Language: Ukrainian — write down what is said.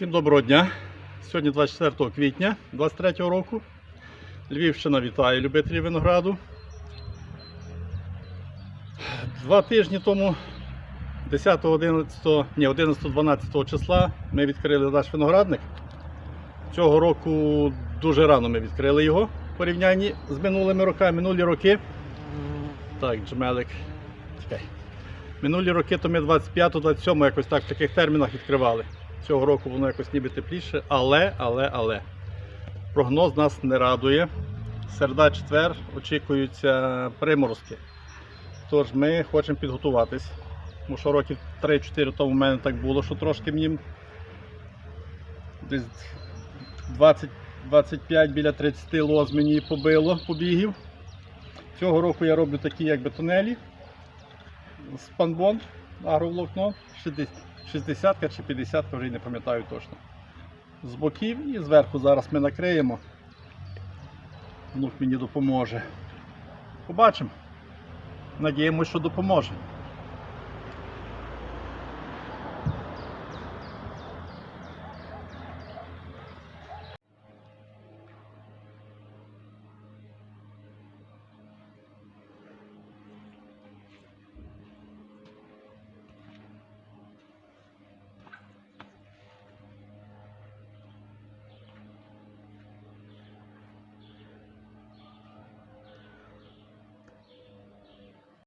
Всім доброго дня. Сьогодні 24 квітня 23 року. Львівщина вітає любителів винограду. Два тижні тому, 10, 11, ні, 11, 12 числа, ми відкрили наш виноградник. Цього року дуже рано ми відкрили його в порівнянні з минулими роками. Минулі роки. Так, джмелик. Минулі роки то ми 25-27 якось так в таких термінах відкривали. Цього року воно якось ніби тепліше, але, але, але. Прогноз нас не радує. Середа четвер очікуються приморозки. Тож ми хочемо підготуватись. Тому що років 3-4 тому в мене так було, що трошки мені десь 20-25 біля 30 лоз мені побило побігів. Цього року я роблю такі якби тунелі з панбон, агроволокно, 60 чи 50, вже не пам'ятаю точно. З боків і зверху зараз ми накриємо. Внук мені допоможе. Побачимо. Надіємося, що допоможе.